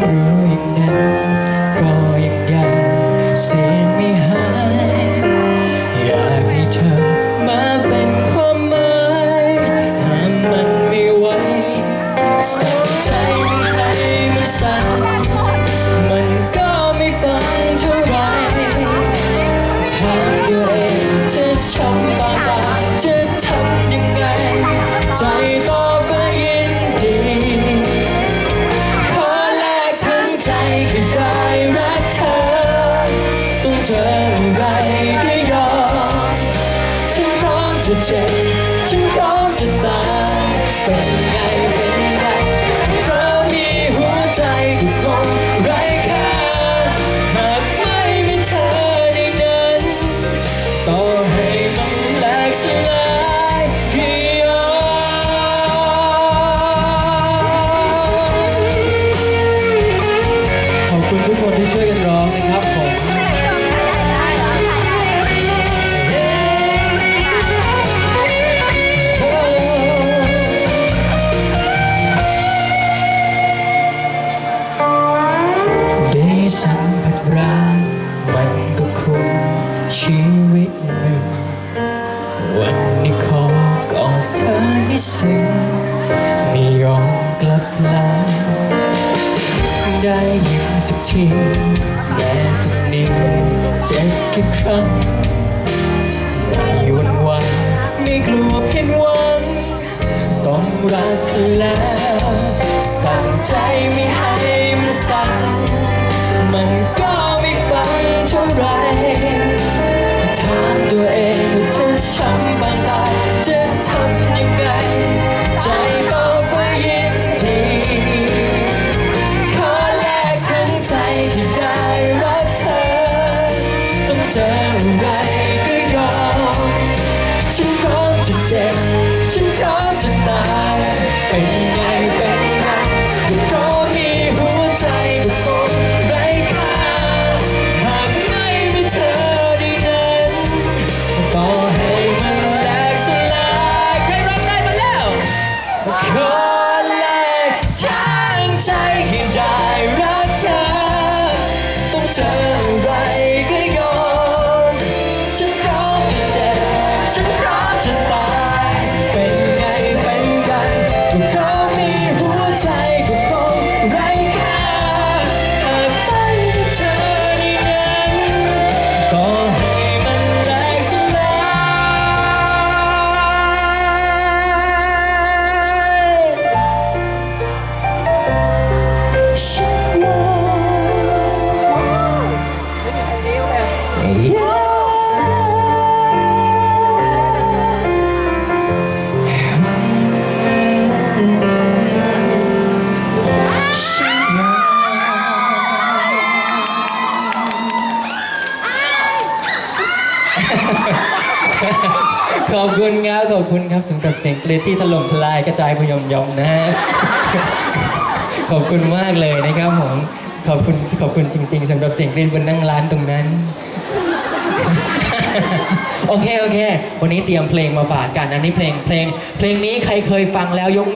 rơi nắng คนที่ช่วยกันร้องนะครับผมได้สัมผัสรักมันก็คุ้มชีวิต ทีแม้พรุ่งนี้เจ็บกี่ครั้งไม่หวันไหวันไม่กลัวเพียงหวัง ต้องรักเธอแล้ว สั่งใจไม่ ต้ ขอบคุณครับ ขอบคุณครับสำหรับเสียงกรีดที่ถล่มทลายกระจายพยมยมนะฮะ ขอบคุณมากเลยนะครับผม ขอบคุณ ขอบคุณจริงๆสำหรับเสียงกรีดบนนั่งร้านตรงนั้น โอเคโอเค วันนี้เตรียมเพลงมาฝากกันอันนี้เพลงเพลง เพลงนี้ใครเคยฟังแล้วยก